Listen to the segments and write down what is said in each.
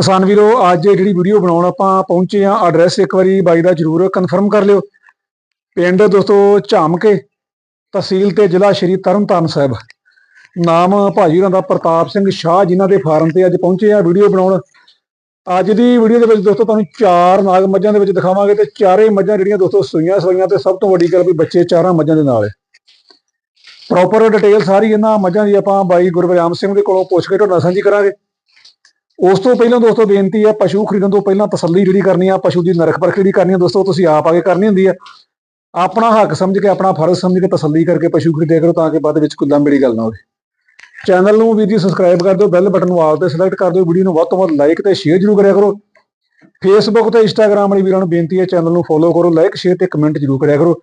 ਕਿਸਾਨ ਵੀਰੋ, ਅੱਜ ਜਿਹੜੀ ਵੀਡੀਓ ਬਣਾਉਣ ਆਪਾਂ ਪਹੁੰਚੇ ਆ ਐਡਰੈਸ ਇੱਕ ਵਾਰੀ ਬਾਈ ਦਾ ਜਰੂਰ ਕਨਫਰਮ ਕਰ ਲਿਓ। ਪਿੰਡ ਦੋਸਤੋ ਝਾਮਕੇ, ਤਹਿਸੀਲ ਤੇ ਜ਼ਿਲ੍ਹਾ ਸ਼੍ਰੀ ਤਰਨਤਾਰਨ ਸਾਹਿਬ। ਨਾਮ ਭਾਜੀ ਉਹਨਾਂ ਦਾ ਪ੍ਰਤਾਪ ਸਿੰਘ ਸ਼ਾਹ, ਜਿਨ੍ਹਾਂ ਦੇ ਫਾਰਮ ਤੇ ਅੱਜ ਪਹੁੰਚੇ ਆ ਵੀਡੀਓ ਬਣਾਉਣ। ਅੱਜ ਦੀ ਵੀਡੀਓ ਦੇ ਵਿੱਚ ਦੋਸਤੋ ਤੁਹਾਨੂੰ ਚਾਰ ਨਾਗ ਮੱਝਾਂ ਦੇ ਵਿੱਚ ਦਿਖਾਵਾਂਗੇ ਤੇ ਚਾਰੇ ਮੱਝਾਂ ਜਿਹੜੀਆਂ ਦੋਸਤੋ ਸੂਈਆਂ ਸੂਈਆਂ ਤੇ ਸਭ ਤੋਂ ਵੱਡੀ ਗੱਲ ਵੀ ਬੱਚੇ ਚਾਰਾਂ ਮੱਝਾਂ ਦੇ ਨਾਲ ਹੈ। ਪ੍ਰੋਪਰ ਡਿਟੇਲ ਸਾਰੀ ਇਹਨਾਂ ਮੱਝਾਂ ਦੀ ਆਪਾਂ ਬਾਈ ਗੁਰਬਰਿਆਮ ਸਿੰਘ ਦੇ ਕੋਲੋਂ ਪੁੱਛ ਕੇ ਤੁਹਾਡਾ ਸਾਂਝੀ ਕਰਾਂਗੇ। ਉਸ ਤੋਂ ਪਹਿਲਾਂ ਦੋਸਤੋ ਬੇਨਤੀ ਹੈ, ਪਸ਼ੂ ਖਰੀਦਣ ਤੋਂ ਪਹਿਲਾਂ ਤਸੱਲੀ ਜਿਹੜੀ ਕਰਨੀ ਆ, ਪਸ਼ੂ ਦੀ ਨਰਖ ਪਰਖ ਜਿਹੜੀ ਕਰਨੀ ਆ ਦੋਸਤੋ ਤੁਸੀਂ ਆਪ ਆ ਕੇ ਕਰਨੀ ਹੁੰਦੀ ਆ। ਆਪਣਾ ਹੱਕ ਸਮਝ ਕੇ, ਆਪਣਾ ਫਰਜ਼ ਸਮਝ ਕੇ ਤਸੱਲੀ ਕਰਕੇ ਪਸ਼ੂ ਖਰੀਦਿਆ ਕਰੋ ਤਾਂ ਕਿ ਬਾਅਦ ਵਿੱਚ ਕੋਈ ਮੇਰੀ ਗੱਲ ਨਾ ਹੋਵੇ। ਚੈਨਲ ਨੂੰ ਵੀ ਜੀ ਸਬਸਕ੍ਰਾਈਬ ਕਰ ਦਿਓ ਬੈਲ ਬਟਨ ਨੂੰ ਆਲ ਤੇ ਸਿਲੈਕਟ ਕਰ ਦਿਓ ਵੀਡੀਓ ਨੂੰ ਵੱਧ ਤੋਂ ਵੱਧ ਲਾਈਕ ਤੇ ਸ਼ੇਅਰ ਜ਼ਰੂਰ ਕਰਿਆ ਕਰੋ। ਫੇਸਬੁੱਕ ਤੇ ਇੰਸਟਾਗ੍ਰam ਵਾਲੀ ਵੀਰਾਂ ਨੂੰ ਬੇਨਤੀ ਹੈ ਚੈਨਲ ਨੂੰ ਫੋਲੋ ਕਰੋ ਲਾਈਕ ਸ਼ੇਅਰ ਤੇ ਕਮੈਂਟ ਜ਼ਰੂਰ ਕਰਿਆ ਕਰੋ।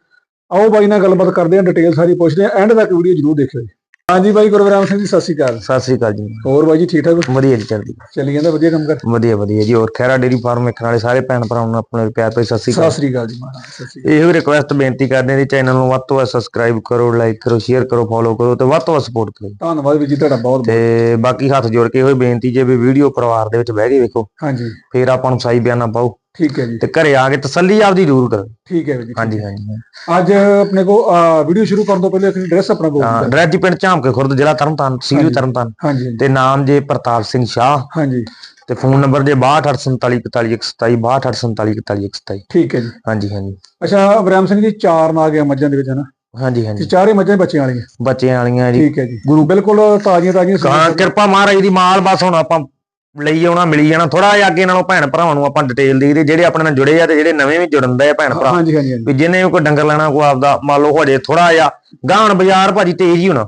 ਆਓ ਬਾਈ ਨਾਲ ਗੱਲਬਾਤ ਕਰਦੇ ਹਾਂ ਡਿਟੇਲ ਸਾਰੀ ਪੁੱਛਦੇ ਹਾਂ ਐਂਡ ਤੱਕ ਵੀਡੀਓ ਜ਼ਰੂਰ ਦੇਖਿਓ ਜੀ। ਹਾਂਜੀ ਬਾਈ ਗੁਰਵਰਾਮ ਸਿੰਘ ਜੀ ਸਤਿ ਸ਼੍ਰੀ ਅਕਾਲ। ਸਤਿ ਸ੍ਰੀ ਅਕਾਲ ਜੀ। ਹੋਰ ਬਾਈ ਜੀ ਠੀਕ ਠਾਕ ਵਧੀਆ ਜੀ ਚੱਲਦੀ। ਚੱਲੀ ਜਾਂਦਾ ਵਧੀਆ ਕੰਮ ਕਰ? ਵਧੀਆ ਵਧੀਆ ਜੀ ਹੋਰ ਖੈਰਾ ਡੇਰੀ ਫਾਰਮ ਵੇਖਣ ਵਾਲੇ ਸਾਰੇ ਭੈਣ ਭਰਾਵਾਂ ਨੂੰ ਆਪਣੇ ਪਿਆਰ ਭਰੀ ਸਤਿ ਸ੍ਰੀ ਸਤਿ ਅਕਾਲ ਸ੍ਰੀ ਅਕਾਲ ਜੀ ਮਹਾਰਾਜ ਸਤਿ ਸ੍ਰੀ ਅਕਾਲ। ਇਹੋ ਰਿਕੁਐਸਟ ਬੇਨਤੀ ਕਰਦੇ ਹਾਂ ਜੀ ਚੈਨਲ ਨੂੰ ਵੱਧ ਤੋਂ ਵੱਧ ਸਬਸਕ੍ਰਾਈਬ ਕਰੋ ਲਾਈਕ ਕਰੋ ਸ਼ੇਅਰ ਕਰੋ ਫੋਲੋ ਕਰੋ ਤੇ ਵੱਧ ਤੋਂ ਵੱਧ ਸਪੋਰਟ ਕਰੋ। ਧੰਨਵਾਦ ਵੀਰ ਜੀ ਤੁਹਾਡਾ ਬਹੁਤ ਬਹੁਤ। ਤੇ ਬਾਕੀ ਹੱਥ ਜੋੜ ਕੇ ਇਹੋ ਬੇਨਤੀ ਜੇ ਵੀ ਵੀਡੀਓ ਪਰਿਵਾਰ ਦੇ ਵਿੱਚ ਬਹਿ ਕੇ ਵੇਖੋ ਹਾਂਜੀ। ਫੇਰ ਆਪਾਂ ਨੂੰ ਸਹੀ ਬਿਆਨਾ ਪਾਓ। ਠੀਕ ਹੈ ਜੀ। ਤੇ ਘਰੇ ਆ ਕੇ ਤਸੱਲੀ ਆਪਦੀ ਜ਼ਰੂਰ ਕਰੋ। ਠੀਕ ਹੈ ਜੀ ਹਾਂਜੀ ਹਾਂਜੀ ਅੱਜ ਆਪਣੇ ਕੋ ਵੀਡੀਓ ਸ਼ੁਰੂ ਕਰਨ ਤੋਂ ਪਹਿਲੇ ਇੱਕ ਐਡਰੈਸ ਆਪਣਾ ਕੋਲ ਹਾਂ ਡਰੈਜੀ ਪਿੰਡ ਝਾਮਕੇ ਖੁਰਦ ਜ਼ਿਲ੍ਹਾ ਤਰਨਤਾਰਨ ਤਹਿਸੀਲ ਤਰਨਤਾਰਨ। ਹਾਂਜੀ ਤੇ ਨਾਮ ਜੇ ਪ੍ਰਤਾਪ ਸਿੰਘ ਸ਼ਾਹ। ਹਾਂਜੀ। ਤੇ ਫੋਨ ਨੰਬਰ ਜੇ 6247414127 6247414127 ਠੀਕ ਹੈ ਜੀ। ਹਾਂਜੀ ਹਾਂਜੀ। ਅੱਛਾ ਬ੍ਰਹਮ ਸਿੰਘ ਜੀ ਚਾਰ ਨਾਗ ਆ ਮੱਝਾਂ ਦੇ ਵਿੱਚ ਹਨਾ? ਹਾਂਜੀ ਤੇ ਹਾਂਜੀ ਚਾਰੇ ਮੱਝਾਂ ਬੱਚਿਆਂ ਵਾਲੀਆਂ? ਬੱਚਿਆਂ ਵਾਲੀਆਂ ਜੀ। ਠੀਕ ਹੈ ਜੀ। ਗੁਰੂ ਬਿਲਕੁਲ ਤਾਜ਼ੀਆਂ ਤਾਜ਼ੀਆਂ ਹਾਂ ਕਿਰਪਾ ਮਹਾਰਾਜ ਦੀ ਮਾਲ ਬਸ ਹੁਣ ਆਪਾਂ ਲਈ ਆਉਣਾ ਮਿਲੀ ਜਾਣਾ ਥੋੜਾ ਜਿਹਾ ਅੱਗੇ ਨਾਲੋਂ ਭੈਣ ਭਰਾਵਾਂ ਨੂੰ ਆਪਾਂ ਡਿਟੇਲ ਦੇ ਦੇ ਜਿਹੜੇ ਆਪਣੇ ਨਾਲ ਜੁੜੇ ਆ ਤੇ ਜਿਹੜੇ ਨਵੇਂ ਵੀ ਜੁੜਨ ਦੇ ਆ ਭੈਣ ਭਰਾ। ਹਾਂਜੀ ਵੀ ਜਿਹਨੇ ਕੋਈ ਡੰਗਰ ਲੈਣਾ ਕੋਈ ਆਪਦਾ ਮੰਨ ਲਓ ਹਜੇ ਥੋੜਾ ਜਿਹਾ ਗਾਹਣ ਬਾਜ਼ਾਰ ਭਾਜੀ ਤੇਜ਼ ਹੀ ਹੋਣਾ।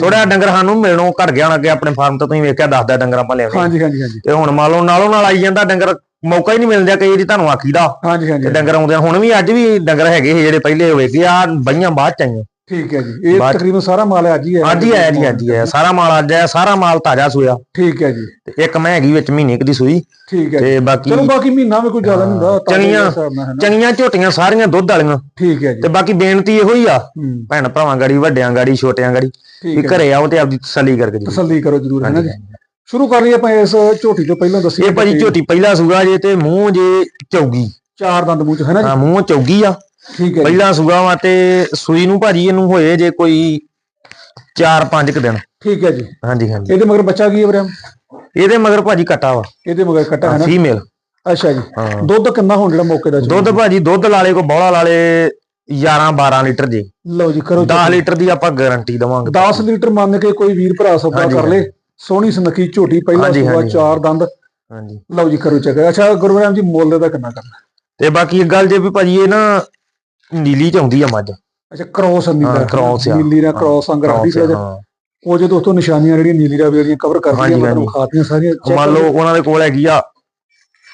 ਥੋੜਾ ਜਿਹਾ ਡੰਗਰ ਸਾਨੂੰ ਮਿਲਣੋਂ ਘਟ ਗਿਆ ਅੱਗੇ ਆਪਣੇ ਫਾਰਮ ਤੋਂ ਤੁਸੀਂ ਵੇਖਿਆ ਦੱਸਦਾ ਡੰਗਰ ਆਪਾਂ ਲਿਆਉਂਦੇ ਹਾਂਜੀ ਹਾਂਜੀ ਹਾਂਜੀ। ਤੇ ਹੁਣ ਮੰਨ ਲਓ ਨਾਲੋਂ ਨਾਲ ਆਈ ਜਾਂਦਾ ਡੰਗਰ ਮੌਕਾ ਹੀ ਨਹੀਂ ਮਿਲਦਾ ਕਈ ਵਾਰੀ ਤੁਹਾਨੂੰ ਆਖੀਦਾ। ਹਾਂਜੀ ਹਾਂਜੀ ਤੇ ਡੰਗਰ ਆਉਂਦੇ। ਹੁਣ ਵੀ ਅੱਜ ਵੀ ਡੰਗਰ ਹੈਗੇ ਜਿਹੜੇ ਪਹਿਲੇ ਹੋਏ ਕਿ ਆ ਬਈਆਂ ਬਾਅਦ ਚ ਆਈਆਂ। ਠੀਕ ਹੈ ਜੀ। ਇਹ ਬਾਅਦ- ਤਕਰੀਬਨ ਸਾਰਾ ਮਾਲ ਅੱਜ ਹੀ ਆਇਆ ਅੱਜ ਹੀ ਆਇਆ ਜੀ ਅੱਜ ਹੀ ਆਇਆ। ਸਾਰਾ ਮਾਲ ਅੱਜ ਆਇਆ ਸਾਰਾ ਮਾਲ ਤਾਜ਼ਾ ਸੋਇਆ। ਠੀਕ ਹੈ ਜੀ। ਤੇ ਇੱਕ ਮੈਂ ਹੈਗੀ ਵਿੱਚ ਮਹੀਨੇ ਕੁ ਦੀ ਸੂਈ। ਠੀਕ ਹੈ ਤੇ ਬਾਕੀ ਚਲੋ ਬਾਕੀ ਮਹੀਨਾ ਵੀ ਕੋਈ ਜ਼ਿਆਦਾ ਨਹੀਂ ਹੁੰਦਾ ਤਾਜ਼ੇ ਦੇ ਚੰਗੀਆਂ- ਹਿਸਾਬ ਨਾਲ ਹੈ ਨਾ। ਚੰਗੀਆਂ ਝੋਟੀਆਂ ਸਾਰੀਆਂ ਦੁੱਧ ਵਾਲੀਆਂ। ਠੀਕ ਹੈ ਜੀ। ਤੇ ਬਾਕੀ ਬੇਨਤੀ ਇਹੋ ਹੀ ਆ ਹੂੰ, ਭੈਣ ਭਰਾਵਾਂ ਗਾੜੀ ਵੱਡਿਆਂ ਗਾੜੀ ਛੋਟਿਆਂ ਗਾੜੀ ਵੀ ਠੀਕ ਘਰੇ ਆਓ ਤੇ ਆਪਦੀ ਤਸੱਲੀ ਕਰਕੇ ਜੀ ਤਸੱਲੀ ਕਰੋ ਜਰੂਰ ਹੈ ਨਾ ਜੀ। ਸ਼ੁਰੂ ਕਰ ਲਈਏ ਆਪਾਂ ਇਸ ਝੋਟੀ ਤੋਂ ਪਹਿਲਾਂ ਦੱਸੀਏ ਇਹ ਭਾਜੀ ਝੋਟੀ ਪਹਿਲਾ ਸੂਗਾ ਜੇ ਤੇ ਮੂੰਹ ਜੇ ਚੌਗੀ। ਚਾਰ ਦੰਦ ਮੂੰਹ ਚ ਹੈ ਨਾ ਜੀ। ਹਾਂ ਮੂੰਹ ਚੌਗੀ ਆ। ਠੀਕ ਹੈ ਪਹਿਲਾ ਸੂਗਾ ਵਾ ਤੇ ਸੂਈ ਨੂੰ ਭਾਜੀ ਇਹਨੂੰ ਹੋਏ ਜੇ ਕੋਈ 4-5 ਕ ਦਿਨ। ਠੀਕ ਹੈ ਜੀ। ਹਾਂਜੀ ਹਾਂਜੀ। ਇਹਦੇ ਮਗਰ ਬੱਚਾ ਕੀ ਹੈ ਵੀਰੇ? ਇਹਦੇ ਮਗਰ ਭਾਜੀ ਕੱਟਾ ਵਾ। ਇਹਦੇ ਮਗਰ ਕੱਟਾ ਹੈ ਨਾ? ਫੀਮੇਲ ਅੱਛਾ ਜੀ। ਦੁੱਧ ਕਿੰਨਾ ਹੋਣ ਜਿਹੜਾ ਮੌਕੇ ਦਾ? ਦੁੱਧ ਭਾਜੀ ਦੁੱਧ ਲਾਲੇ ਕੋ ਬੌਲਾ ਲਾਲੇ 11-12 ਲੀਟਰ ਜੀ। ਲਓ ਜੀ ਕਰੋ 10 ਲੀਟਰ ਦੀ ਆਪਾਂ ਗਾਰੰਟੀ ਦਵਾਂਗੇ। 10 ਲੀਟਰ ਮੰਨ ਕੇ ਕੋਈ ਵੀਰ ਭਰਾ ਸੌਦਾ ਕਰ ਲੇ। ਸੋਹਣੀ ਸੁਨੱਖੀ ਝੋਟੀ ਪਹਿਲਾਂ ਸੂਆ। ਚਾਰ ਦੰਦ। ਹਾਂਜੀ। ਲਓ ਜੀ ਕਰੋ ਚੱਕ। ਅੱਛਾ ਗੁਰਵਰਾਮ ਜੀ ਮੁੱਲ ਦਾ ਕਿੰਨਾ ਕਰਨਾ? ਤੇ ਬਾਕੀ ਇੱਕ ਗੱਲ ਜੇ ਵੀ ਭਾਜੀ ਇਹ ਨਾ ਨੀਲੀ ਚ ਆਉਂਦੀ ਆ ਮੱਝ। ਅੱਛਾ ਕ੍ਰੋਸ ਨੀਲੀ ਹਾਂ, ਦਾ। cross ਆ। ਨੀਲੀ ਦਾ ਕ੍ਰੋਸ ਅੰਗ ਰੱਖਦੀ ਹਾਂ। ਉਹ ਜੇ ਦੋਸਤੋ ਨਿਸ਼ਾਨੀਆਂ ਜਿਹੜੀਆਂ ਨੀਲੀ ਦਾ ਦੀਆਂ ਕਵਰ ਕਰਦੀਆਂ ਹਾਂਜੀ, ਮਤਲਬ ਹਾਂਜੀ। ਖਾਤੀਆਂ ਸਾਰੀਆਂ check ਮੰਨ ਲਓ ਉਹਨਾਂ ਦੇ ਕੋਲ ਹੈਗੀ ਆ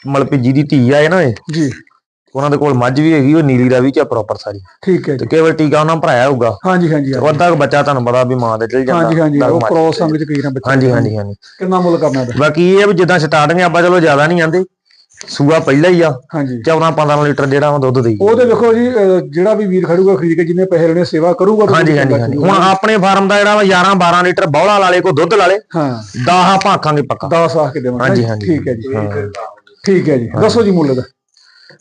ਮਲਪੀਜੀ ਦੀ ਧੀ ਆ ਇਹ ਨਾ ਇਹ। ਜੀ। ਉਹਨਾਂ ਦੇ ਕੋਲ ਮੱਝ ਵੀ ਹੈਗੀ ਉਹ ਨੀਲੀ ਰਾਵੀ ਚ ਪ੍ਰੋਪਰ ਸਾਰੀ। ਠੀਕ ਹੈ ਤੇ ਜੀ। ਕੇਵਲ ਟੀਕਾ ਉਹਨਾਂ ਭਰਾਇਆ ਹੋਊਗਾ। ਹਾਂਜੀ ਹਾਂਜੀ ਤੇ ਅੱਧਾ ਕੁ ਬੱਚਾ ਤੁਹਾਨੂੰ ਪਤਾ ਵੀ ਮਾਂ ਦੇ ਚਲ ਜਾਂਦਾ। ਹਾਂਜੀ ਹਾਂਜੀ ਅੱਧਾ ਕੁ ਉਹ ਮੱਝ। ਕ੍ਰੋਸ ਦੇ। ਅੰਗ ਚ ਕਈ ਨਾ ਬੱਚੇ ਹਾਂਜੀ ਹਾਂਜੀ ਹਾਂਜੀ। ਕਿੰਨਾ ਮੁੱਲ ਕਰਨਾ ਇਹਦਾ? ਬਾਕੀ ਇਹ ਆ ਵੀ ਜਿੱਦਾਂ ਸਟਾਰਟਿੰਗ ਆਪਾਂ ਚਲੋ ਜ਼ਿਆਦਾ ਨਹੀਂ ਆਂਦੇ। ਸੂਆ ਪਹਿਲਾਂ ਹੀ ਆ ਹਾਂਜੀ। 14 15 ਲੀਟਰ ਜਿਹੜਾ ਉਹ ਦੁੱਧ ਦੇਈ ਉਹਦੇ ਵੇਖੋ ਜੀ ਅਹ, ਜਿਹੜਾ ਵੀ ਵੀਰ ਖੜੂਗਾ ਖਰੀਦ ਕੇ ਜਿੰਨੇ ਪੈਸੇ ਲੈਣੇ ਸੇਵਾ ਕਰੂਗਾ ਤਾਂ ਹਾਂਜੀ ਹਾਂਜੀ ਹਾਂਜੀ। ਹੁਣ ਆਪਣੇ ਫਾਰਮ ਦਾ ਜਿਹੜਾ ਵਾ 11 12 ਲੀਟਰ ਬੌਲਾ ਲਾਲੇ ਕੋ ਦੁੱਧ ਲਾਲੇ ਹਾਂ। 10 ਆਪਾਂ ਆਖਾਂਗੇ ਪੱਕਾ। 10 ਆਖ ਕੇ ਦੇਵਾਂਗੇ ਹਾਂਜੀ, ਹਾਂਜੀ। ਠੀਕ ਹੈ ਜੀ। ਠੀਕ ਹੈ ਜੀ। ਦੱਸੋ ਜੀ ਮੁੱਲ ਦਾ।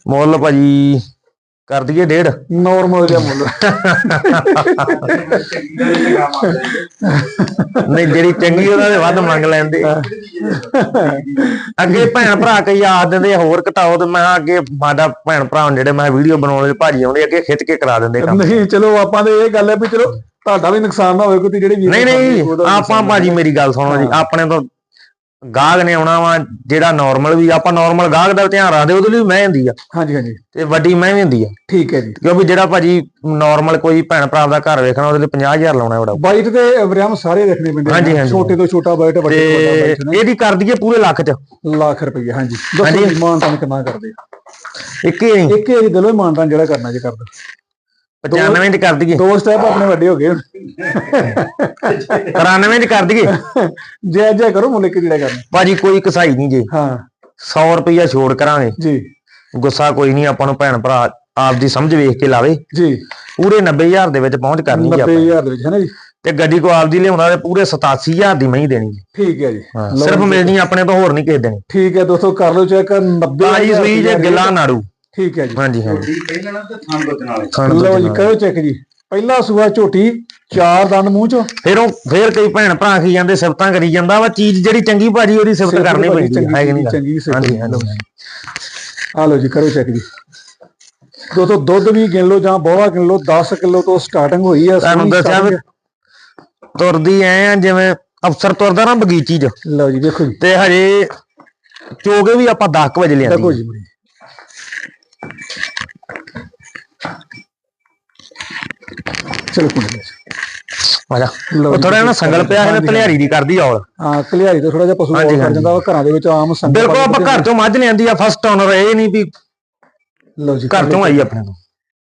ਮੁੱਲ ਭਾਜੀ ਕਰ ਦਈਏ ਡੇਢ। ਨਾਰਮਲ ਜਿਹਾ ਮੁੱਲ। ਨਹੀਂ ਜਿਹੜੀ ਚੰਗੀ ਉਹਨਾਂ ਦੇ ਵੱਧ ਮੰਗ ਲੈਂਦੇ ਅੱਗੇ ਭੈਣ ਭਰਾ ਕਈ ਆਖ ਦਿੰਦੇ ਆ, ਹੋਰ ਘਟਾਓ ਤੇ ਮੈਂ ਅੱਗੇ ਸਾਡਾ ਭੈਣ ਭਰਾ ਜਿਹੜੇ ਮੈਂ ਵੀਡੀਓ ਬਣਾਉਣ ਦੇ ਭਾਜੀ ਆਉਂਦੇ ਅੱਗੇ ਖਿੱਚ ਕੇ ਕਰਾ ਦਿੰਦੇ ਕੰਮ। ਨਹੀਂ ਚਲੋ ਆਪਾਂ ਦੇ ਇਹ ਗੱਲ ਹੈ ਵੀ ਚਲੋ ਤੁਹਾਡਾ ਵੀ ਨੁਕਸਾਨ ਨਾ ਹੋਵੇ ਕੋਈ ਜਿਹੜੇ ਨਹੀਂ ਨਹੀਂ ਆਪਾਂ ਭਾਜੀ ਮੇਰੀ ਗੱਲ ਸੁਣੋ ਜੀ। ਆਪਣੇ ਤੋਂ ਗਾਹਕ ਨੇ ਆਉਣਾ ਵਾ ਜਿਹੜਾ ਨਾਰਮਲ ਵੀ ਆਪਾਂ ਨਾਰਮਲ ਗਾਹਕ ਦਾ ਧਿਆਨ ਰੱਖਦੇ ਉਹਦੇ ਲਈ ਮੈਂ ਹੁੰਦੀ ਆ। ਹਾਂਜੀ ਹਾਂਜੀ। ਤੇ ਵੱਡੀ ਮੈਂ ਵੀ ਹੁੰਦੀ ਆ। ਠੀਕ ਹੈ ਜੀ। ਕਿਉਂਕਿ ਜਿਹੜਾ ਭਾਜੀ ਨਾਰਮਲ ਕੋਈ ਭੈਣ ਭਰਾ ਦਾ ਘਰ ਵੇਖਣਾ ਉਹਦੇ ਲਈ 50000 ਲਾਉਣਾ ਬੜਾ। ਬਾਈਟ ਤੇ ਵਰਿਆਮ ਸਾਰੇ ਦੇਖਣੇ ਪੈਂਦੇ। ਛੋਟੇ ਤੋਂ ਛੋਟਾ ਬਾਈਟ ਵੱਡੇ ਤੋਂ ਵੱਡਾ ਬਾਈਟ ਇਹਦੀ ਕਰ ਦਈਏ ਪੂਰੇ ਲੱਖ ਚ। ਲੱਖ ਰੁਪਏ ਹਾਂਜੀ। ਦੱਸੋ ਹਾਂਜੀ। ਜੀ ਮਾਨਤਾਨ ਕਿੰਨਾ ਕਰਦੇ? ਇੱਕ ਹੀ ਨਹੀਂ ਇੱਕ ਹੀ ਦਿਲੋਂ ਹੀ ਮਾਨਤਾਨ ਜਿਹੜਾ ਕਰਨਾ ਜੇ ਕਰਦਾ। 95 ਚ ਕਰ ਦਈਏ। ਦੋ ਸਟੈਪ ਆਪਣੇ ਵੱਡੇ ਹੋ ਗਏ। 93 ਚ ਕਰ ਦਈਏ। ਜੈ ਜੈ ਕਰੋ ਮੁੱਲ ਕਿ ਜਿਹੜਾ ਕਰਨਾ। ਭਾਜੀ ਕੋਈ ਕਸਾਈ ਨਹੀਂ ਜੇ। ਹਾਂ। 100 ਰੁਪਈਆ ਛੋੜ ਕਰਾਂਗੇ। ਜੀ। ਗੁੱਸਾ ਕੋਈ ਨਹੀਂ ਆਪਾਂ ਨੂੰ ਭੈਣ ਭਰਾ ਆਪਦੀ ਸਮਝ ਵੇਖ ਕੇ ਲਾਵੇ। ਜੀ। ਪੂਰੇ 90000 ਦੇ ਵਿੱਚ ਪਹੁੰਚ ਕਰਨੀ ਜੀ ਆਪਾਂ। 90000 ਦੇ ਵਿੱਚ ਹੈ ਨਾ ਜੀ? ਤੇ ਗੱਡੀ ਕੋ ਆਪਦੀ ਲਿਆਉਂਦਾ ਤੇ ਪੂਰੇ 87000 ਦੀ ਮਹੀਂ ਦੇਣੀ ਜੀ। ਠੀਕ ਹੈ ਜੀ। ਸਿਰਫ। ਮਿਲਣੀ ਆਪਣੇ ਤੋਂ ਹੋਰ ਨਹੀਂ ਕਿਸੇ ਦੇਣੀ। ਠੀਕ ਹੈ ਦੋਸਤੋ ਕਰ ਲਓ ਚੈੱਕ 90 ਤਾਜੀ ਸੂਈ ਜੇ ਗਿੱਲਾ ਨਾੜੂ। ਠੀਕ ਹੈ ਜੀ। ਹਾਂਜੀ ਹਾਂਜੀ। ਝੋਟੀ ਪਹਿਲਾਂ ਨਾ ਤੇ ਥਣ ਵਾਲੇ। ਖਾਣ ਲਓ ਜੀ ਕਰੋ ਚੈੱਕ ਜੀ। ਪਹਿਲਾ ਸੂਆ ਝੋਟੀ ਚਾਰ ਦੰਦ ਮੂੰਹ ਚੋਂ। ਫਿਰ ਉਹ ਫਿਰ ਕਈ ਭੈਣ ਭਰਾ ਕੀ ਜਾਂਦੇ ਸਿਫਤਾਂ ਕਰੀ ਜਾਂਦਾ ਵਾ ਚੀਜ਼ ਜਿਹੜੀ ਚੰਗੀ ਭਾਜੀ ਉਹਦੀ ਸਿਫਤ ਕਰਨੀ ਪੈਂਦੀ ਹੈ ਹੈ ਕਿ ਨਹੀਂ? ਚੰਗੀ ਸਿਫਤ। ਹਾਂਜੀ ਹਾਂਜੀ। ਆ ਲਓ ਜੀ ਕਰੋ ਚੈੱਕ ਜੀ। ਦੋਸਤੋ ਦੁੱਧ ਵੀ ਗਿਣ ਲਓ ਜਾਂ ਬੋਲਾ ਗਿਣ ਲਓ 10 ਕਿਲੋ ਤੋਂ ਸਟਾਰਟਿੰਗ ਹੋਈ ਆ ਤੁਹਾਨੂੰ ਸੋਹਣੀ ਦੱਸਿਆ ਵੀ। ਤੁਰਦੀ ਐ ਆ ਜਿਵੇਂ ਅਫਸਰ ਤੁਰਦਾ ਨਾ ਬਗੀਚੀ 'ਚ। ਲਓ ਜੀ ਦੇਖੋ ਜੀ। ਤੇ ਹਜੇ ਚੋਗੇ ਵੀ ਆਪਾਂ 10 ਵਜੇ ਦੇਖੋ ਲਿਆਂਦੀ ਜੀ। ਚਲੋ ਕੁੜੇ ਆ ਜਾ। ਉਹ ਥੋੜਾ ਨਾ ਸੰਗਲ ਪਿਆ ਹੈ ਹਾਂਜੀ, ਤਲਿਆਰੀ ਦੀ ਕਰਦੀ ਔਲ ਹਾਂ ਕਲਿਆਰੀ ਤੋਂ ਥੋੜਾ ਜਿਹਾ ਪਸ਼ੂ ਹੋਰ ਕਰ। ਜਾਂਦਾ ਵਾ ਘਰਾਂ ਦੇ ਵਿੱਚ ਆਮ ਸੰਗਤ ਬਿਲਕੁਲ ਆਪਾਂ ਘਰ ਤੋਂ ਮੱਝ ਲਿਆਂਦੀ ਆ ਫਸਟ ਓਨਰ ਇਹ ਨਹੀਂ ਵੀ ਲਓ ਜੀ ਘਰ ਤੋਂ ਆਈ ਆਪਣੇ ਤੋਂ।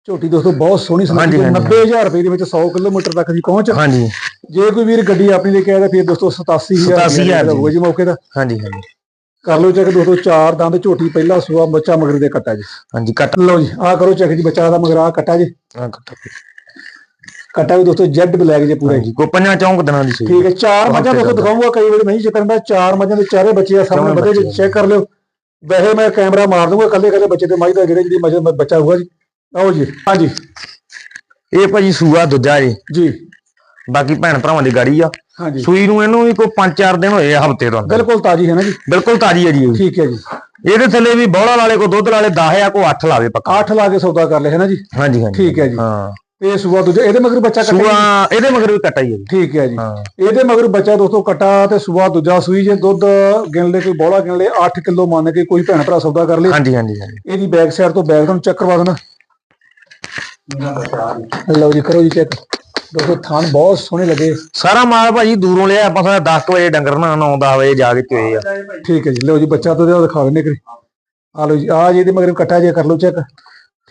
ਝੋਟੀ ਦੋਸਤੋ ਬਹੁਤ ਸੋਹਣੀ ਸੁਣਾਈ ਹਾਂਜੀ। 90000 ਰੁਪਏ ਦੇ ਵਿੱਚ 100 ਕਿਲੋਮੀਟਰ ਤੱਕ ਦੀ ਪਹੁੰਚ। ਹਾਂਜੀ। ਜੇ ਕੋਈ ਵੀਰ ਗੱਡੀ ਆਪਣੀ ਲੈ ਕੇ ਆਇਆ ਤਾਂ ਫਿਰ ਦੋਸਤੋ 87000 87,000 ਦਾ ਹੋਊਗਾ ਜੀ। ਮੌਕੇ ਦਾ। ਹਾਂਜੀ ਹਾਂਜੀ। ਕਰ ਲਓ ਚੈੱਕ ਦੋਸਤੋ ਚਾਰ ਦੰਦ ਝੋਟੀ ਪਹਿਲਾ ਸੂਆ ਬੱਚਾ ਮਗਰ ਦੇ ਕੱਟਾ ਜੀ। ਹਾਂਜੀ ਕੱਟ ਲਓ ਜੀ ਆਹ ਕਰੋ ਚੈੱਕ ਜੀ ਬੱਚਾ ਦਾ ਮਗਰ ਆ ਕੱਟਾ ਜੀ। ਆਹ ਕੱਟ। ਕੱਟਾ ਵੀ ਦੋਸਤੋ ਜੈਡ ਬਲੈਕ ਜੇ ਪੂਰਾ। ਜੀ ਕੋ ਪੰਜਾਂ ਚੌਂਕ ਦਿਨਾਂ ਦੀ ਸੀ ਠੀਕ ਹੈ ਚਾਰ ਮੱਝਾਂ ਦੋਸਤੋ। ਦਿਖਾਉਂਗਾ ਕਈ ਵਾਰੀ ਨਹੀਂ ਚੱਕਣ ਦਾ ਚਾਰ ਮੱਝਾਂ ਦੇ ਚਾਰੇ ਬੱਚੇ ਆ ਸਾਹਮਣੇ ਵਧੇ ਜੀ ਬੱਚੇ। ਚੈੱਕ ਕਰ ਲਿਓ। ਵੈਸੇ ਮੈਂ ਕੈਮਰਾ ਮਾਰ ਦੂੰਗਾ ਕੱਲੇ ਕੱਲੇ ਬੱਚੇ ਤੇ ਮੱਝ ਦਾ ਜਿਹੜੇ ਜਿਹੜੀ ਮੱਝ ਬੱਚਾ ਹੋਊਗਾ ਜੀ। ਆਓ ਜੀ ਹਾਂਜੀ ਇਹ ਭਾਜੀ ਸੂਆ ਦੂਜਾ ਜੀ। ਜੀ। ਬਾਕੀ ਭੈਣ ਭਰਾਵਾਂ ਦੀ ਗਾੜੀ ਆ। ਹਾਂਜੀ। ਸੂਈ ਨੂੰ ਇਹਨੂੰ ਵੀ ਕੋਈ 5-4 ਦਿਨ ਹੋਏ ਆ ਹਫ਼ਤੇ ਤੋਂ ਅੰਦਰ। ਬਿਲਕੁਲ ਤਾਜੀ ਹੈ ਨਾ ਜੀ। ਬਿਲਕੁਲ ਤਾਜੀ ਹੈ ਜੀ ਇਹ। ਠੀਕ ਹੈ ਜੀ। ਇਹਦੇ ਥੱਲੇ ਵੀ ਬੋਲਾ ਵਾਲੇ ਕੋ ਦੁੱਧ ਵਾਲੇ 10 ਆ ਕੋ 8 ਲਾਵੇ ਪੱਕਾ। 8 ਲਾ ਕੇ ਸੌਦਾ ਕਰ ਲਿਆ ਹੈ ਨਾ ਜੀ। ਹਾਂਜੀ ਹਾਂਜੀ। ਠੀਕ ਹੈ ਜੀ। ਹਾਂ। ਇਹ ਸੂਆ ਦੂਜਾ ਇਹਦੇ ਮਗਰ ਬੱਚਾ ਕੱਟਾ ਸੂਆ ਇਹਦੇ ਮਗਰ ਵੀ ਕੱਟਾ ਹੀ ਹੈ ਜੀ। ਠੀਕ ਹੈ ਜੀ। ਇਹਦੇ ਮਗਰ ਬੱਚਾ ਦੋਸਤੋ ਕਟਾ ਤੇ ਸੂਆ ਦੂਜਾ ਸੂਈ ਜੇ ਦੁੱਧ ਗਿਣ ਲੈ ਕੋਈ ਬੋਲਾ ਗਿਣ ਲੈ 8 ਕਿਲੋ ਮੰਨ ਕੇ ਕੋਈ ਭੈਣ ਭਰਾ ਸੌਦਾ ਕਰ ਲੇ ਹਾਂਜੀ ਹਾਂਜੀ ਹਾਂਜੀ। ਇਹਦੀ ਬੈਕ ਸਾਈਡ ਤੋਂ ਬੈਕ ਤੁਹਾਨੂੰ ਚੈੱਕ ਕਰਵਾ ਦੇਣਾ। ਲਓ ਜੀ ਕਰੋ ਜੀ ਚੈੱਕ ਦੋਸਤੋ ਥਾਨ ਬਹੁਤ ਸੋਹਣੇ ਲੱਗੇ। ਸਾਰਾ ਮਾਲ ਭਾਜੀ ਦੂਰੋਂ ਲਿਆ ਆਪਾਂ ਸਾਰਾ 10 ਵਜੇ ਡੰਗਰ ਨਾ 9 10 ਵਜੇ ਜਾ ਕੇ ਚੋਏ ਆ। ਠੀਕ ਹੈ ਜੀ ਲਓ ਜੀ ਬੱਚਾ ਤੋਂ ਇਹਦਾ ਦਿਖਾ ਦਿੰਦੇ ਕਰੀ। ਆ ਲਓ ਜੀ ਆ ਜੀ ਇਹਦੇ ਮਗਰ ਕੱਟਾ ਜੇ ਕਰ ਲਓ ਚੈੱਕ।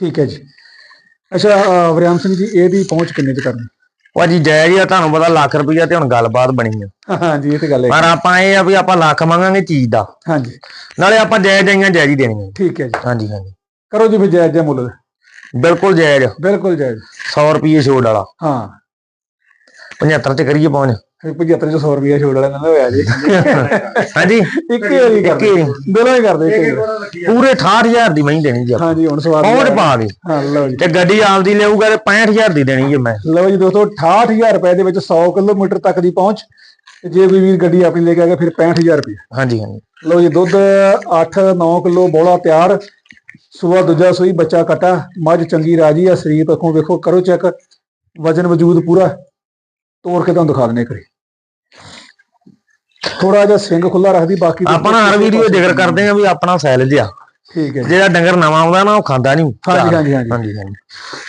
ਠੀਕ ਹੈ ਜੀ। ਅੱਛਾ ਵਰਿਆਮ ਸਿੰਘ ਜੀ ਇਹਦੀ ਪਹੁੰਚ ਕਿੰਨੇ ਚ ਕਰਨੀ? ਭਾਜੀ ਜਾਇਜ਼ ਆ ਤੁਹਾਨੂੰ ਪਤਾ ਲੱਖ ਰੁਪਈਆ ਤੇ ਹੁਣ ਗੱਲਬਾਤ ਬਣੀ ਆ। ਹਾਂਜੀ ਇਹ ਤੇ ਗੱਲ ਹੈ। ਪਰ ਆਪਾਂ ਇਹ ਆ ਵੀ ਆਪਾਂ ਲੱਖ ਮੰਗਾਂਗੇ ਚੀਜ਼ ਦਾ। ਹਾਂਜੀ। ਨਾਲੇ ਆਪਾਂ ਜਾਇਜ਼ ਜਾਈਆਂ ਜਾਇਜ਼ ਹੀ ਦੇਣੀਆਂ। ਠੀਕ ਹੈ ਜੀ। ਹਾਂਜੀ ਹਾਂਜੀ। ਕਰੋ ਜੀ ਫਿਰ ਜਾਇਜ਼ ਜਿਹਾ ਮੁੱਲ। ਬਿਲਕੁਲ ਜਾਇਜ਼। ਬਿਲਕੁਲ ਜਾਇਜ਼। 100 ਰੁਪਏ ਛੋੜ ਵਾਲਾ। ਹਾਂ। 75 ਤੇ ਕਰੀਏ ਪਹੁੰਚ। ਫਿਰ 75 100 ਰੁਪਏ ਛੋੜ ਵਾਲਾ ਨਾ ਹੋਇਆ ਜੀ। ਹਾਂਜੀ? ਇੱਕ ਹੀ ਵਾਰੀ ਕਰਦੇ। ਦੋਨੋਂ ਹੀ ਕਰਦੇ। ਪੂਰੇ 68000 ਦੀ ਮਹੀਂ ਦੇਣੀ ਜੀ ਹਾਂਜੀ ਹੁਣ ਸਵਾਦ ਪਹੁੰਚ ਪਾ ਹਾਂ ਲਓ ਜੀ। ਤੇ ਗੱਡੀ ਆਪਦੀ ਲਿਆਊਗਾ ਤੇ 65000 ਦੀ ਦੇਣੀ ਜੀ ਮੈਂ। ਲਓ ਜੀ ਦੋਸਤੋ 68000 ਰੁਪਏ ਦੇ ਵਿੱਚ 100 ਕਿਲੋਮੀਟਰ ਤੱਕ ਦੀ ਪਹੁੰਚ। ਜੇ ਕੋਈ ਵੀਰ ਗੱਡੀ ਆਪਣੀ ਲੈ ਕੇ ਆ ਗਿਆ ਫਿਰ 65000 ਰੁਪਏ ਹਾਂਜੀ ਹਾਂਜੀ। ਲਓ ਜੀ ਦੁੱਧ 8-9 ਕਿਲੋ ਬੋਲਾ ਤਿਆਰ। ਸੂਆ ਦੂਜਾ ਸੂਈ ਬੱਚਾ ਕਟਾ। ਮੱਝ ਚੰਗੀ ਰਾਜੀ ਆ ਸਰੀਰ ਪੱਖੋਂ ਵੇਖੋ ਕਰੋ ਚੈੱਕ। ਵਜਨ ਵਜੂਦ ਪੂਰਾ। ਤੋੜ ਕੇ ਤੁਹਾਨੂੰ ਦਿਖਾ ਦਿੰਦੇ ਕਰੀ ਥੋੜਾ ਜਿਹਾ ਸਿੰਘ ਖੁੱਲਾ ਰੱਖਦੀ ਬਾਕੀ ਤਾਂ ਆਪਾਂ ਨਾ ਹਰ ਵੀਡੀਓ ਜ਼ਿਕਰ ਕਰਦੇ ਆ ਵੀ ਆਪਣਾ ਸੈਲਜ ਆ ਠੀਕ ਹੈ ਜਿਹੜਾ ਡੰਗਰ ਨਵਾਂ ਆਉਂਦਾ ਨਾ ਉਹ ਖਾਂਦਾ ਨਹੀਂ। ਹਾਂਜੀ ਹਾਂਜੀ ਹਾਂਜੀ। ਹਾਂਜੀ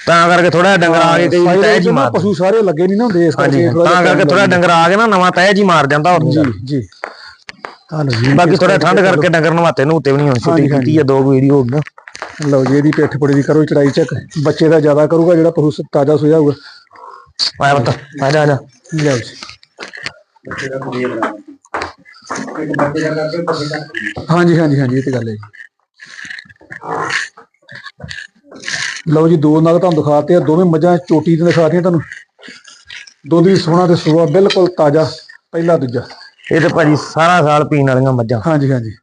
ਤਾਂ ਕਰਕੇ ਥੋੜਾ ਡੰਗਰ ਆ ਕੇ ਕਈ ਵਿੱਚ ਜੀ ਮਾਰ ਪਸ਼ੂ ਸਾਰੇ ਲੱਗੇ ਨਹੀਂ ਨਾ ਹੁੰਦੇ ਇਸ ਕਰਕੇ ਤਾਂ ਕਰਕੇ ਥੋੜਾ ਡੰਗਰ ਆ ਕੇ ਨਾ ਨਵਾਂ ਤਹਿ ਜੀ ਮਾਰ ਜਾਂਦਾ ਹੋਰ ਜੀ ਜੀ। ਬਾਕੀ ਥੋੜਾ ਠੰਡ ਕਰਕੇ ਡੰਗਰ ਨਵਾਤੇ ਨੂੰ ਉੱਤੇ ਵੀ ਨਹੀਂ ਹੁਣ ਛੁੱਟੀ ਕੀਤੀ ਆ ਦੋ ਵੀਡੀਓ ਹੋ ਗਈਆਂ ਲਓ ਜੀ ਇਹਦੀ ਪਿੱਠ ਪੁੜੀ ਦੀ ਕਰੋ ਚੜਾਈ ਚੱਕ ਬੱਚੇ ਦਾ ਜ਼ਿਆਦਾ ਕਰੂਗਾ ਜਿਹੜਾ ਪਸ਼ੂ ਤਾਜ਼ਾ ਸੋਇਆ ਹੋਊਗਾ। ਆਇਆ ਬਤਾ ਆ ਜਾ ਆ ਜਾ ਹਾਂਜੀ ਹਾਂਜੀ ਹਾਂਜੀ ਇਹ ਤੇ ਗੱਲ ਹੈ ਜੀ ਲਓ ਜੀ ਦੋ ਨਗ ਤੁਹਾਨੂੰ ਦਿਖਾਤੇ ਆ ਦੋਵੇਂ ਮੱਝਾਂ ਚੋਟੀ ਤੇ ਦਿਖਾਤੀਆਂ ਤੁਹਾਨੂੰ ਦੁੱਧ ਦੀ ਸੋਹਣਾ ਤੇ ਸੁਆ ਬਿਲਕੁਲ ਤਾਜ਼ਾ ਪਹਿਲਾ ਦੂਜਾ ਇਹ ਤੇ ਭਾਜੀ ਸਾਰਾ ਸਾਲ ਪੀਣ ਵਾਲੀਆਂ ਮੱਝਾਂ ਹਾਂਜੀ ਹਾਂਜੀ